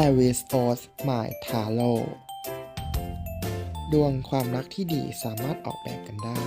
a r i s o s My Taro ดวงความรักที่ดีสามารถออกแบบกันได้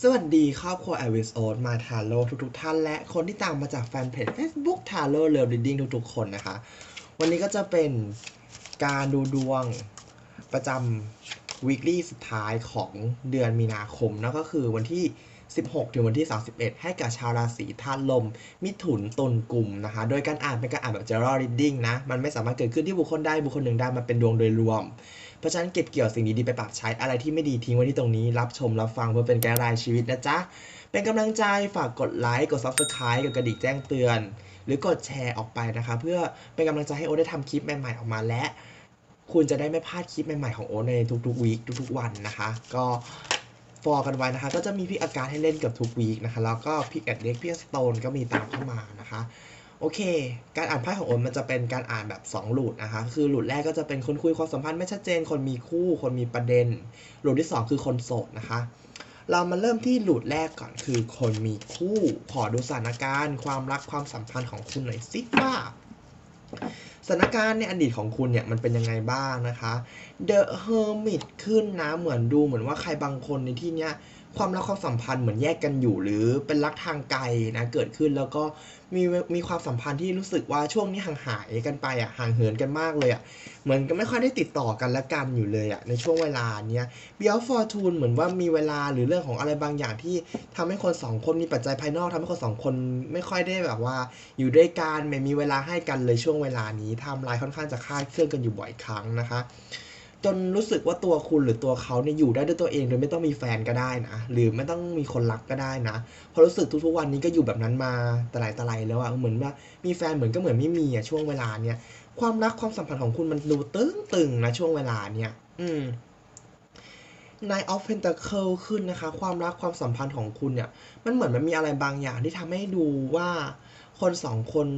สวัสดีครอบครัว a r i s o s My Taro ทุกๆท่าน และคนที่ตามมาจากแฟนเพจ Facebook Taro Love Reading ทุกๆ คนนะคะ วันนี้ก็จะเป็นการดูดวงประจำ weekly สุดท้ายของเดือนมีนาคมนั่นก็คือวันที่ 16 ถึงวันที่ 31 ให้กับชาวราศีธาตุลม มิถุนตุลกลุ่มนะคะ โดยการอ่านเป็นการอ่านแบบ general reading นะ มันไม่สามารถเกิดขึ้นที่บุคคลใดบุคคลหนึ่งได้ มันเป็นดวงโดยรวม เพราะฉะนั้นเก็บเกี่ยวสิ่งดีๆไปปรับใช้ อะไรที่ไม่ดีทิ้งไว้ที่ตรงนี้ รับชมรับฟังเพื่อเป็นแก้รายชีวิตนะจ๊ะ เป็นกำลังใจฝากกดไลค์ กด subscribe กดกระดิ่งแจ้งเตือน หรือกดแชร์ออกไปนะคะ เพื่อเป็นกำลังใจให้โอได้ทำคลิปใหม่ๆออกมาและคุณจะได้ไม่พลาดคลิปใหม่ๆของโอ๊ตในทุกๆวีคทุกๆวันนะคะ ก็ ฟอร์กันไว้นะคะ ก็จะมีพิกอาการให้เล่นเกับทุกวีคนะคะ แล้วก็พิกแอดเล็กพิกสโตนก็มีตามเข้ามานะคะ โอเค การอ่านไพ่ของโอ๊ตมันจะเป็นการอ่านแบบ2หลุดนะคะ คือหลุดแรกก็จะเป็นคนคุยความสัมพันธ์ไม่ชัดเจน คนมีคู่ คนมีประเด็น หลุดที่ 2 คือคนโสดนะคะ เรามาเริ่มที่หลุดแรกก่อนคือ คนมีคู่ ขอดูสถานการณ์ ความรักความสัมพันธ์ของคุณหน่อยสิว่า สถานการณ์ในอดีตของคุณเนี่ยมันเป็นยังไงบ้างนะคะ The Hermit ขึ้นนะเหมือนดูเหมือนว่าใครบางคนในที่เนี้ย ความรักความสัมพันธ์เหมือนแยกกันอยู่ หรือเป็นรักทางไกลนะเกิดขึ้นแล้วก็มีมีความสัมพันธ์ที่รู้สึกว่าช่วงนี้ห่างหายกันไปอะห่างเหินกันมากเลยอะเหมือนก็ไม่ค่อยได้ติดต่อกันและกันอยู่เลยอะในช่วงเวลาเนี้ย b e y o n d Fortune เหมือนว่ามีเวลาหรือเรื่องของอะไรบางอย่างที่ทำให้คนสองคนมีปัจจัยภายนอกทำให้คนสองคนไม่ค่อยได้แบบว่า อยู่ด้วยกันไม่มีเวลาให้กันเลยช่วงเวลานี้ไทำลายค่อนข้างจะคาดเคลื่อนกันอยู่บ่อยครั้งนะคะ จนรู้สึกว่าตัวคุณหรือตัวเขาเนี่ยอยู่ได้ด้วยตัวเองโดยไม่ต้องมีแฟนก็ได้นะหรือไม่ต้องมีคนรักก็ได้นะเพราะรู้สึกทุกๆวันนี้ก็อยู่แบบนั้นมาแต่ไหนแต่ไรแล้วอะเหมือนว่ามีแฟนเหมือนก็เหมือนไม่มีอะช่วงเวลาเนี้ยความรักความสัมพันธ์ของคุณมันดูตึงตึงๆนะช่วงเวลาเนี้ยอืม Nine of Pentacle ขึ้นนะคะ ความรักความสัมพันธ์ของคุณเนี่ย มันเหมือนมันมีอะไรบางอย่างที่ทำให้ดูว่าคนสองคน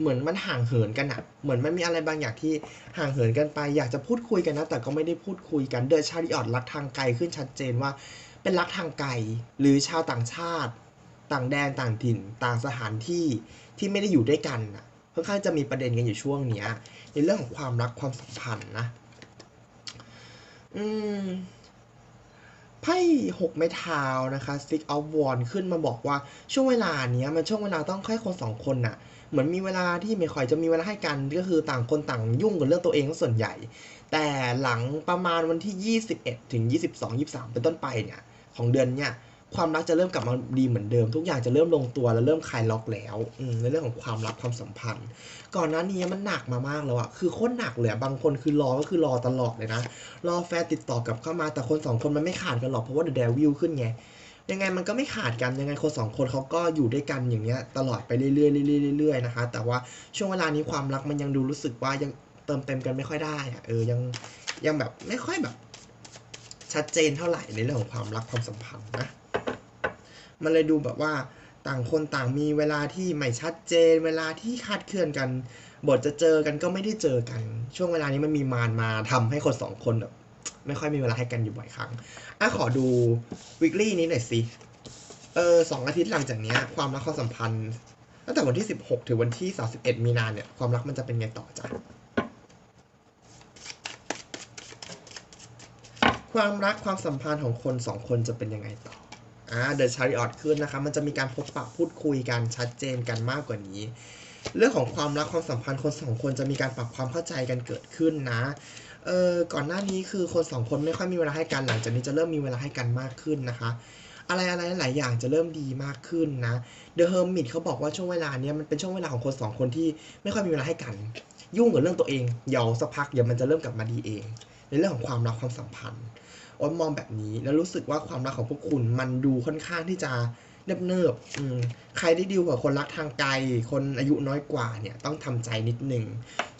เหมือนมันห่างเหินกันอะเหมือนมันมีอะไรบางอย่างที่ห่างเหินกันไป อยากจะพูดคุยกันนะ แต่ก็ไม่ได้พูดคุยกัน เดยชาริออดรักทางไกลขึ้นชัดเจนว่า เป็นรักทางไกล หรือชาวต่างชาติ ต่างแดนต่างถิ่น ต่างสถานที่ที่ไม่ได้อยู่ด้วยกันอะค่อนข้างจะมีประเด็นกันอยู่ช่วงเนี้ย ในเรื่องของความรักความสัมพันธ์นะ อืมไพ่หกไม้เท้านะคะ Six of Wands ขึ้นมาบอกว่าช่วงเวลาเนี้ยมันช่วงเวลาต้องให้คนสองคนน่ะ เหมือนมีเวลาที่ไม่ค่อยจะมีเวลาให้กันก็คือต่างคนต่างยุ่งกับเรื่องตัวเองส่วนใหญ่ แต่หลังประมาณวันที่ 21 ถึง 22 23 เป็นต้นไปเนี่ยของเดือนเนี่ยความรักจะเริ่มกลับมาดีเหมือนเดิม ทุกอย่างจะเริ่มลงตัวและเริ่มคลายล็อกแล้วในเรื่องของความรักความสัมพันธ์ ก่อนหน้านี้มันหนักมามากแล้วอะคือโคตรหนักเลยอะบางคนคือรอก็คือรอตลอดเลยนะรอแฟนติดต่อกลับเข้ามาแต่คนสองคนมันไม่ขาดกันหรอกเพราะว่าเดอะเดวิลขึ้นไง ยังไงมันก็ไม่ขาดกันยังไงคนสองคนเขาก็อยู่ด้วยกันอย่างเงี้ยตลอดไปเรื่อยๆเรื่อยๆเรื่อยๆนะคะแต่ว่าช่วงเวลานี้ความรักมันยังดูรู้สึกว่ายังเติมเต็มกันไม่ค่อยได้อะเออยังยังแบบไม่ค่อยแบบ ชัดเจนเท่าไหร่ในเรื่องของความรักความสัมพันธ์นะมันเลยดูแบบว่าต่างคนต่างมีเวลาที่ไม่ชัดเจน เวลาที่คาดเคลื่อนกัน บทจะเจอกันก็ไม่ได้เจอกัน ช่วงเวลานี้มันมีมารมาทำให้คนสองคนแบบ ไม่ค่อยมีเวลาให้กันอยู่บ่อยครั้งอะขอดูวิกฤตนี้หน่อยสิเออสองอาทิตย์หลังจากเนี้ยความรักความสัมพันธ์ตั้งแต่วันที่ 16 ถึงวันที่ 31 มีนาเนี่ยความรักมันจะเป็นไงต่อจ้ะความรักความสัมพันธ์ของคนสองคนจะเป็นยังไงต่ออ่าเดอะชาริออตขึ้นนะคะมันจะมีการพบปะพูดคุยกันชัดเจนกันมากกว่านี้ เรื่องของความรักความสัมพันธ์คนสองคนจะมีการปรับความเข้าใจกันเกิดขึ้นนะ เออก่อนหน้านี้คือคนสองคนไม่ค่อยมีเวลาให้กันหลังจากนี้จะเริ่มมีเวลาให้กันมากขึ้นนะคะ อะไรอะไรหลายอย่างจะเริ่มดีมากขึ้นนะ The Hermit เขาบอกว่าช่วงเวลาเนี้ยมันเป็นช่วงเวลาของคนสองคนที่ไม่ค่อยมีเวลาให้กัน ยุ่งกับเรื่องตัวเองเดี๋ยวสักพักเดี๋ยวมันจะเริ่มกลับมาดีเอง ในเรื่องของความรักความสัมพันธ์อ๊ตมองแบบนี้แล้วรู้สึกว่าความรักของพวกคุณมันดูค่อนข้างที่จะ เนิบๆใครได้ดีลกับคนรักทางไกล คนอายุน้อยกว่าเนี่ย ต้องทำใจนิดนึง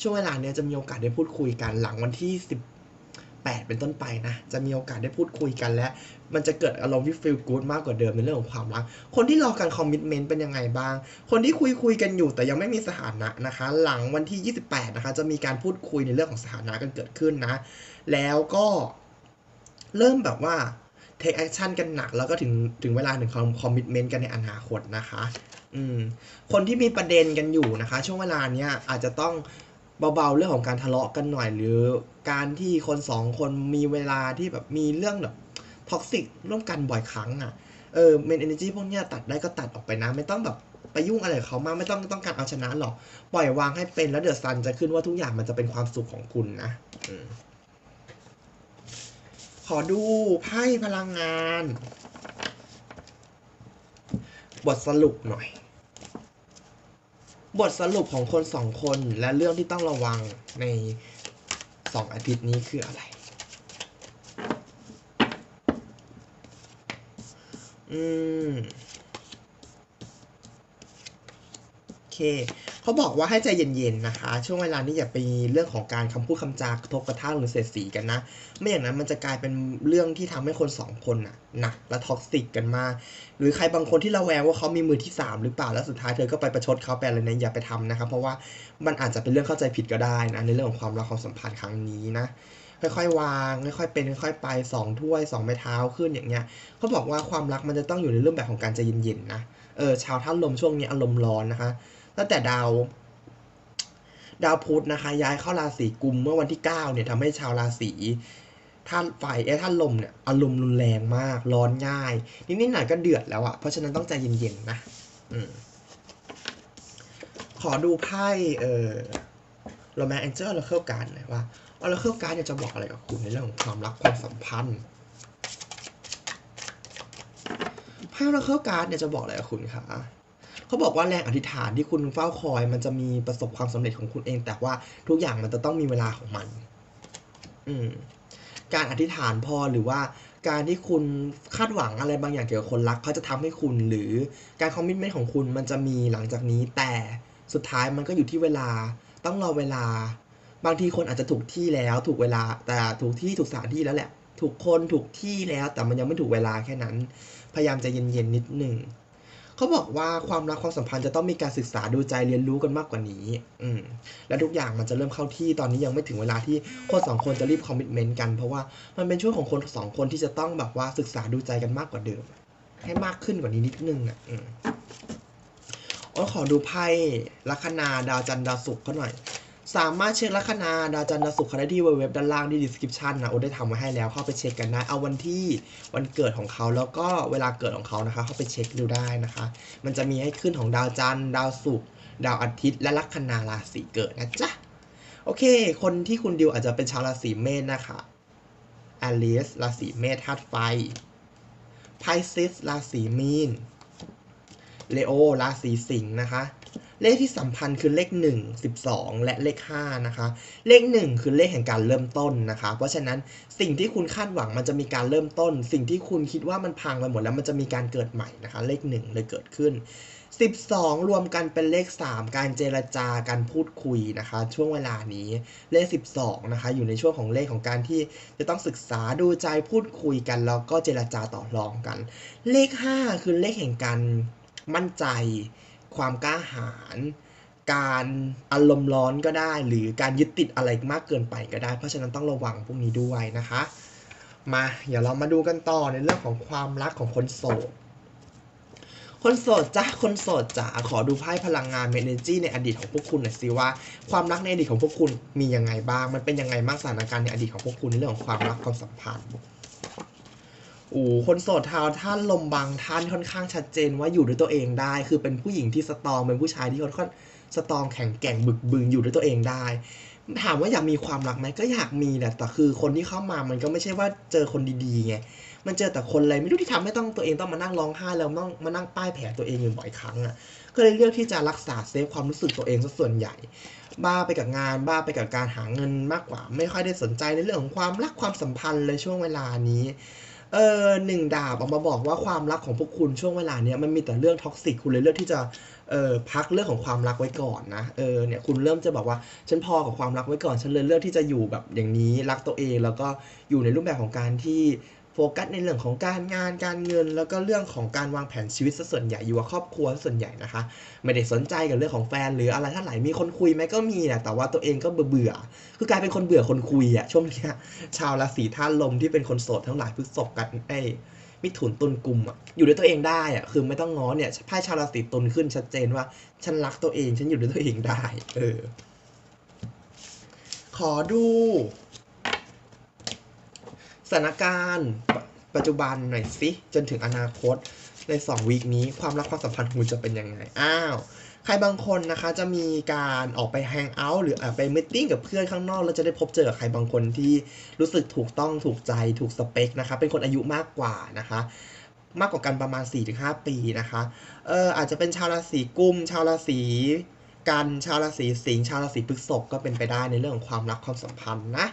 ช่วงเวลาเนี้ยจะมีโอกาสได้พูดคุยกันหลังวันที่18เป็นต้นไปนะ จะมีโอกาสได้พูดคุยกันและมันจะเกิดอารมณ์ที่ feel good มากกว่าเดิมในเรื่องของความรัก คนที่รอการคอมมิ t เมนต์เป็นยังไงบ้าง คนที่คุยคุยกันอยู่แต่ยังไม่มีสถานะนะคะ หลังวันที่ 28 นะคะ จะมีการพูดคุยในเรื่องของสถานะกันเกิดขึ้นนะ แล้วก็เริ่มแบบว่า take action กันหนัก แล้วก็ถึงถึงเวลาถึงคอมมิ t เมนต์กันในอนาคตนะคะอืมคนที่มีประเด็นกันอยู่นะคะ ช่วงเวลาเนี้ยอาจจะต้องเบาๆเรื่องของการทะเลาะกันหน่อย หรือการที่คนสองคนมีเวลาที่แบบมีเรื่องแบบท็อกซิกร่วมกันบ่อยครั้งอะเออเมนเอเนจีพวกเนี้ยตัดได้ก็ตัดออกไปนะ ไม่ต้องแบบไปยุ่งอะไรกับเขามากไม่ต้องต้องการเอาชนะหรอก ปล่อยวางให้เป็นแล้วเดือะซันจะขึ้นว่าทุกอย่างมันจะเป็นความสุขของคุณนะอืม ขอดูไพ่พลังงาน บทสรุปหน่อย บทสรุปของคนสองคนและเรื่องที่ต้องระวังในสองอาทิตย์นี้คืออะไร อืม เคเขาบอกว่าให้ใจเย็นๆนะคะ ช่วงเวลานี้อย่าไปเรื่องของการคำพูดคำจากระทบกระทั่งหรือเสียดสีกันนะ ไม่อย่างนั้นมันจะกลายเป็นเรื่องที่ทำให้คนสองคนน่ะหนักและท็อกซิกกันมาก หรือใครบางคนที่ระแวงว่าเขามีมือที่สามหรือเปล่าแล้วสุดท้ายเธอก็ไปประชดเขาไปอะไรเนี่ยอย่าไปทำนะครับเพราะว่ามันอาจจะเป็นเรื่องเข้าใจผิดก็ได้นะในเรื่องของความรักความสัมพันธ์ครั้งนี้นะค่อยๆวางค่อยๆเป็นค่อยๆไปสองถ้วยสองไม้เท้าขึ้นอย่างเงี้ยเขาบอกว่าความรักมันจะต้องอยู่ในรูปแบบของการใจเย็นๆนะเออชาวท่านลมช่วงนี้อารมณ์ร้อนนะคะ ตั้งแต่ดาวดาวพุธนะคะ ย้ายเข้าราศีกุมเมื่อวันที่ 9 เนี่ยทำให้ชาวราศีท่านไฟเอ้ท่านลมเนี่ยอารมณ์รุนแรงมาก ร้อนง่ายนิดๆหน่อยก็เดือดแล้วอะเพราะฉะนั้นต้องใจเย็นๆนะอืมขอดูไพ่เออโรแมนแองเจิลแล้วเข้าการหน่อยว่าออร์เคิลการ์ดจะบอกอะไรกับคุณในเรื่องของความรักความสัมพันธ์ไพ่อร์เคิลการ์ดเนี่ยจะบอกอะไรกับคุณคะ เขาบอกว่าแรงอธิษฐานที่คุณเฝ้าคอย มันจะมีประสบความสำเร็จของคุณเอง แต่ว่าทุกอย่างมันจะต้องมีเวลาของมัน อืมการอธิษฐานพอหรือว่าการที่คุณคาดหวังอะไรบางอย่างเกี่ยวกับคนรักเขาจะทำให้คุณหรือการคอมมิชเมนต์ของคุณมันจะมีหลังจากนี้ แต่สุดท้ายมันก็อยู่ที่เวลาต้องรอเวลา บางทีคนอาจจะถูกที่แล้ว ถูกเวลา แต่ถูกที่ถูกสถานที่แล้วแหละ ถูกคนถูกที่แล้ว แต่มันยังไม่ถูกเวลาแค่นั้น พยายามใจเย็นๆนิดหนึ่ง เขาบอกว่าความรักความสัมพันธ์จะต้องมีการศึกษาดูใจเรียนรู้กันมากกว่านี้ อืมและทุกอย่างมันจะเริ่มเข้าที่ตอนนี้ยังไม่ถึงเวลาที่คนสองคนจะรีบคอมมิชเมนต์กันเพราะว่ามันเป็นช่วงของคนสองคนที่จะต้องแบบว่าศึกษาดูใจกันมากกว่าเดิม ให้มากขึ้นกว่านี้นิดนึงอะอืมโอ้ขอดูไพ่ลัคนาดาวจันทร์ดาวศุกร์เขาหน่อย สามารถเช็คลัคนาดาวจันทร์ดาวศุกร์เขได้ที่เว็บด้านล่างที่ description นะโอ้ได้ทำไว้ให้แล้วเข้าไปเช็คกันได้เอาวันที่วันเกิดของเขาแล้วก็เวลาเกิดของเขานะคะ เข้าไปเช็คดูได้นะคะ มันจะมีให้ขึ้นของดาวจันทร์ดาวศุกร์ดาวอาทิตย์และลัคนาราศีเกิดนะจ๊ะโอเค คนที่คุณดิวอาจจะเป็นชาวราศีเมษนะคะอลิสราศีเมษธาตุไฟไพซิสราศีมีนเลโอราศีสิงห์นะคะ เลขที่สัมพันธ์คือเลข 1 12 และเลข5นะคะ เลข 1 คือเลขแห่งการเริ่มต้นนะคะ เพราะฉะนั้นสิ่งที่คุณคาดหวังมันจะมีการเริ่มต้น สิ่งที่คุณคิดว่ามันพังไปหมดแล้วมันจะมีการเกิดใหม่นะคะ เลข 1 เลยเกิดขึ้น 12 รวมกันเป็นเลข 3 การเจรจาการพูดคุยนะคะ ช่วงเวลานี้เลข 12 นะคะ อยู่ในช่วงของเลขของการที่จะต้องศึกษาดูใจพูดคุยกันแล้วก็เจรจาต่อรองกัน เลข 5 คือเลขแห่งการมั่นใจ ความกล้าหาญการอารมณ์ร้อนก็ได้ หรือการยึดติดอะไรมากเกินไปก็ได้ เพราะฉะนั้นต้องระวังพวกนี้ด้วยนะคะ มาเดี๋ยวเรามาดูกันต่อในเรื่องของความรักของคนโสดคนโสดจ้าคนโสดจ๋าขอดูไพ่พลังงานเมเนจีในอดีตของพวกคุณหน่อยสิว่า ความรักในอดีตของพวกคุณมียังไงบ้าง มันเป็นยังไงบ้างสถานการณ์ในอดีตของพวกคุณในเรื่องของความรักความสัมพันธ์ โอ้คนโสดทาวท่านลมบางท่านค่อนข้างชัดเจนว่าอยู่ด้วยตัวเองได้ คือเป็นผู้หญิงที่สตรองเป็นผู้ชายที่ค่อนข้างสตรองแข็งแกร่งบึกบึนอยู่ด้วยตัวเองได้ ถามว่าอยากมีความรักไหมก็อยากมีแหละแต่คือคนที่เข้ามามันก็ไม่ใช่ว่าเจอคนดีๆไงมันเจอแต่คนอะไรไม่รู้ที่ทำให้ต้องตัวเองต้องมานั่งร้องไห้แล้วต้องมานั่งป้ายแผลตัวเองอยู่บ่อยครั้งอะก็เลยเลือกที่จะรักษาเซฟความรู้สึกตัวเองซะส่วนใหญ่ บ้าไปกับงานบ้าไปกับการหาเงินมากกว่า ไม่ค่อยได้สนใจในเรื่องของความรักความสัมพันธ์เลยช่วงเวลานี้ เออหนึ่งดาบออกมาบอกว่าความรักของพวกคุณช่วงเวลาเนี้ยมันมีแต่เรื่องท็อกซิกคุณเลยเลือกที่จะเออพักเรื่องของความรักไว้ก่อนนะเออเนี่ยคุณเริ่มจะบอกว่าฉันพอกับความรักไว้ก่อนฉันเลยเลือกที่จะอยู่แบบอย่างนี้รักตัวเอง แล้วก็อยู่ในรูปแบบของการที่ โฟกัสในเรื่องของการงานการเงิน แล้วก็เรื่องของการวางแผนชีวิตซะส่วนใหญ่อยู่กับครอบครัวส่วนใหญ่นะคะ ไม่ได้สนใจกับเรื่องของแฟน หรืออะไรเท่าไหร่มีคนคุยไหมก็มีแหละแต่ว่าตัวเองก็เบื่อเบื่อคือกลายเป็นคนเบื่อคนคุยอะช่วงนี้ชาวราศีธาตุลมที่เป็นคนโสดทั้งหลายพฤษภกันไอ้มิถุนตุลกุมอะอยู่ด้วยตัวเองได้อะคือไม่ต้องง้อเนี่ยไพ่ชาวราศีตุลขึ้นชัดเจนว่า ฉันรักตัวเอง ฉันอยู่ด้วยตัวเองได้ เออ ขอดู สถานการณ์ปัจจุบันหน่อยสิจนถึงอนาคตในสองวีคนี้ความรักความสัมพันธ์ของคุณจะเป็นยังไง อ้าว ใครบางคนนะคะจะมีการออกไปแฮงเอาท์หรืออไปมิทติ้งกับเพื่อนข้างนอก แล้วจะได้พบเจอกับใครบางคนที่รู้สึกถูกต้องถูกใจถูกสเปคนะคะ เป็นคนอายุมากกว่านะคะ มากกว่ากันประมาณ 4-5 ปีนะคะเอออาจจะเป็นชาวราศีกุม ชาวราศีกัน ชาวราศีสิงห์ชาวราศีพฤษภก็เป็นไปได้ในเรื่องของความรักความสัมพันธ์นะ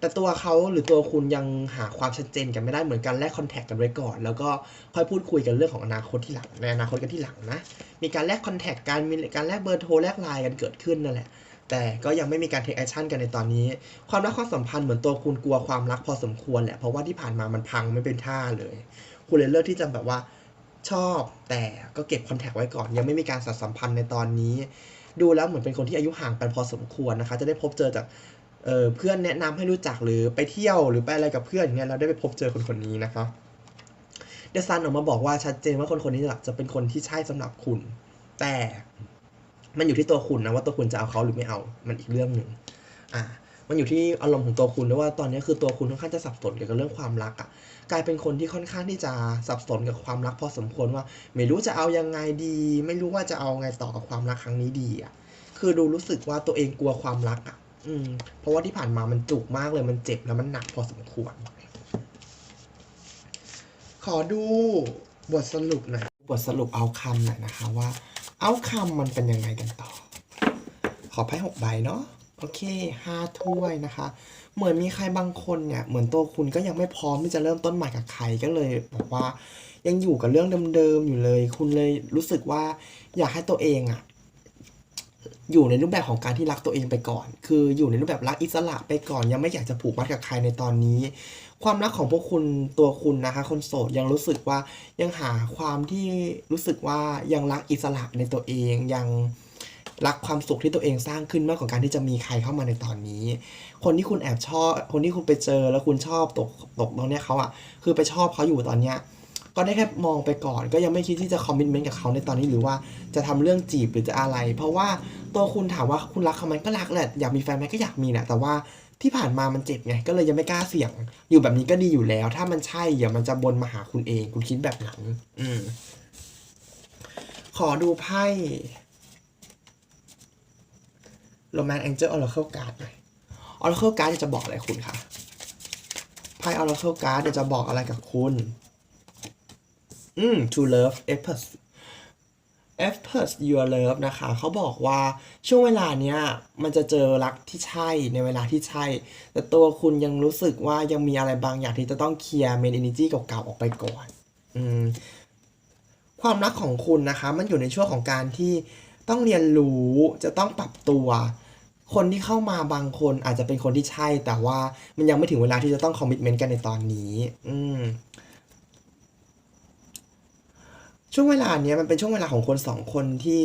แต่ตัวเขาหรือตัวคุณยังหาความชัดเจนกันไม่ได้เหมือนกันแลกคอนแทคกันไว้ก่อน แล้วก็ค่อยพูดคุยกันเรื่องของอนาคตที่หลังในอนาคตกันที่หลังนะ มีการแลกคอนแทคกันมีการแลกเบอร์โทรแลกไลน์กันเกิดขึ้นนั่นแหละแต่ก็ยังไม่มีการเทคแอคชั่นกันในตอนนี้ ความรักความสัมพันธ์เหมือนตัวคุณกลัวความรักพอสมควรแหละเพราะว่าที่ผ่านมามันพังไม่เป็นท่าเลย คุณเลยเลือกที่จะแบบว่าชอบแต่ก็เก็บคอนแทคไว้ก่อน ยังไม่มีการสัสัมพันธ์ในตอนนี้ ดูแล้วเหมือนเป็นคนที่อายุห่างกันพอสมควรนะคะ จะได้พบเจอจาก เเพื่อนแนะนำให้รู้จักหรือไปเที่ยวหรือไปอะไรกับเพื่อนอย่างเงี้ยเราได้ไปพบเจอคนคนนี้นะคะเดซันออกมาบอกว่าชัดเจนว่าคนคนนี้จะเป็นคนที่ใช่สำหรับคุณ แต่มันอยู่ที่ตัวคุณนะว่าตัวคุณจะเอาเขาหรือไม่เอา มันอีกเรื่องหนึ่งอะมันอยู่ที่อารมณ์ของตัวคุณด้วยว่าตอนนี้คือตัวคุณค่อนข้างจะสับสนเกี่ยวกับเรื่องความรักอะกลายเป็นคนที่ค่อนข้างที่จะสับสนกับความรักพอสมควรว่า ไม่รู้จะเอายังไงดี ไม่รู้ว่าจะเอาไงต่อกับความรักครั้งนี้ดีอะคือดูรู้สึกว่าตัวเองกลัวความรักอะ อืม เพราะว่าที่ผ่านมามันจุกมากเลยมันเจ็บแล้วมันหนักพอสมควร ขอดูบทสรุปหน่อยบทสรุปเอาคำหน่อยนะคะว่า เอาคำมันเป็นยังไงกันต่อ ขอไพ่หกใบเนาะโอเคห้าถ้วยนะคะ เหมือนมีใครบางคนเนี่ย เหมือนตัวคุณก็ยังไม่พร้อมที่จะเริ่มต้นใหม่กับใครก็เลยบอกว่ายังอยู่กับเรื่องเดิมๆอยู่เลย คุณเลยรู้สึกว่าอยากให้ตัวเองอะ อยู่ในรูปแบบของการที่รักตัวเองไปก่อน คืออยู่ในรูปแบบรักอิสระไปก่อน ยังไม่อยากจะผูกมัดกับใครในตอนนี้ ความรักของพวกคุณตัวคุณนะคะ คนโสดยังรู้สึกว่ายังหาความที่รู้สึกว่ายังรักอิสระในตัวเองยังรักความสุขที่ตัวเองสร้างขึ้นมากกว่าการที่จะมีใครเข้ามาในตอนนี้ คนที่คุณแอบชอบ คนที่คุณไปเจอแล้วคุณชอบตกตกตรงเนี้ยเขาอะ คือไปชอบเขาอยู่ตอนเนี้ย ก็ได้แค่มองไปก่อน ก็ยังไม่คิดที่จะคอมมิชเมนต์กับเขาในตอนนี้หรือว่าจะทำเรื่องจีบหรือจะอะไร เพราะว่าตัวคุณถามว่าคุณรักเขาไหมก็รักแหละอยากมีแฟนไหมก็อยากมีแหละแต่ว่าที่ผ่านมามันเจ็บไงก็เลยยังไม่กล้าเสี่ยง อยู่แบบนี้ก็ดีอยู่แล้ว ถ้ามันใช่เดี๋ยวมันจะบนมาหาคุณเอง คุณคิดแบบนั้นอืมขอดูไพ่ Roman Angel Oracle Card หน่อย Oracle Card จะบอกอะไรคุณคะไพ่ Oracle Card จะบอกอะไรกับคุณ อืม to love e p i s e p i s your love นะคะ เขาบอกว่าช่วงเวลาเนี้ย มันจะเจอรักที่ใช่ในเวลาที่ใช่ แต่ตัวคุณยังรู้สึกว่ายังมีอะไรบางอย่างที่จะต้องเคลียร์ main energy เก่าๆ ออกไปก่อน อืม ความรักของคุณนะคะ มันอยู่ในช่วงของการที่ต้องเรียนรู้จะต้องปรับตัว คนที่เข้ามาบางคนอาจจะเป็นคนที่ใช่ แต่ว่ามันยังไม่ถึงเวลาที่จะต้องคอมมิชเมนต์กันในตอนนี้ อืม ช่วงเวลาเนี้ยมันเป็นช่วงเวลาของคนสองคนที่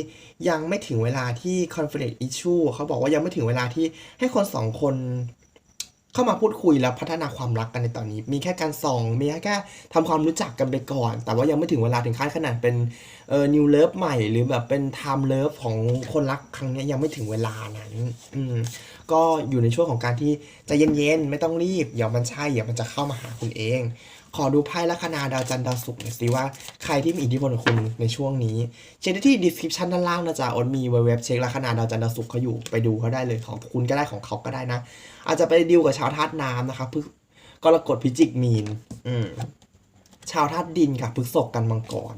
ยังไม่ถึงเวลาที่ conflict issue เขาบอกว่ายังไม่ถึงเวลาที่ให้คนสองคนเข้ามาพูดคุยแล้วพัฒนาความรักกันในตอนนี้ มีแค่การส่อง มีแค่แค่ทำความรู้จักกันไปก่อน แต่ว่ายังไม่ถึงเวลาถึงขั้นขนาดเป็นเอ่อ new love ใหม่ หรือแบบเป็น time love ของคนรักครั้งนี้ยยังไม่ถึงเวลานั้นอืมก็อยู่ในช่วงของการที่ใจเย็นๆ ไม่ต้องรีบ เดี๋ยวมันใช่ เดี๋ยวมันจะเข้ามาหาคุณเอง ขอดูไพ่ลัคนาดาวจันทร์ดาวศุกร์หน่อยสิว่าใครที่มีอิทธิพลกับคุณในช่วงนี้ เช็คได้ที่ description ด้านล่างนะจ๊ะอดมีเว็บเช็คลัคนาดาวจันทร์ดาวศุกร์เขาอยู่ไปดูเขาได้เลยของคุณก็ได้ของเขาก็ได้นะ อาจจะไปดิวกับชาวธาตุน้ำนะคะพฤกกรกฎพิจิกมีน อืมชาวธาตุดินค่ะพฤกษกกันมังกร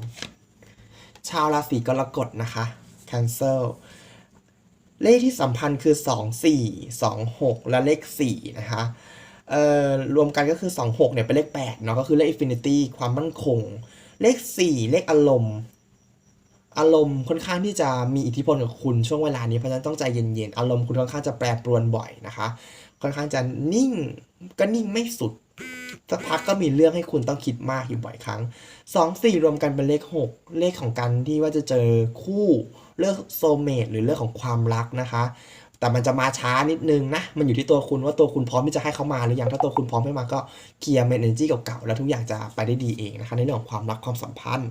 ชาวราศีกรกฎนะคะ cancel เลขที่สัมพันธ์คือ 2 4 2 6 และเลข 4 นะคะ เอ่อรวมกันก็คือ 2 6เนี่ยเป็นเลข8เนาะก็คือเลข infinity ความมั่นคง เลข 4 เลขอารมณ์ อารมณ์ค่อนข้างที่จะมีอิทธิพลกับคุณช่วงเวลานี้เพราะฉะนั้นต้องใจเย็นๆอารมณ์คุณค่อนข้างจะแปรปรวนบ่อยนะคะ ค่อนข้างจะนิ่งก็นิ่งไม่สุดสักพักก็มีเรื่องให้คุณต้องคิดมากอยู่บ่อยครั้งสองสี่รวมกันเป็นเลขหกเลขของการที่ว่าจะเจอคู่เรื่องโซเมตหรือเรื่องของความรักนะคะ แต่มันจะมาช้านิดนึงนะ มันอยู่ที่ตัวคุณว่าตัวคุณพร้อมที่จะให้เขามาหรือยัง ถ้าตัวคุณพร้อมให้มาก็เคลียร์เมนเนจีเก่าๆ แล้วทุกอย่างจะไปได้ดีเองนะคะ ในเรื่องของความรักความสัมพันธ์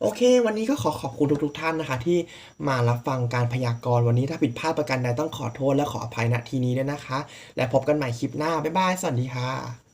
โอเค วันนี้ก็ขอขอบคุณทุกๆท่านนะคะ ที่มารับฟังการพยากรณ์วันนี้ถ้าผิดพลาดประการใดต้องขอโทษและขออภัยณที่นี้ด้วยนะคะ และพบกันใหม่คลิปหน้า บ๊ายบาย สวัสดีค่ะ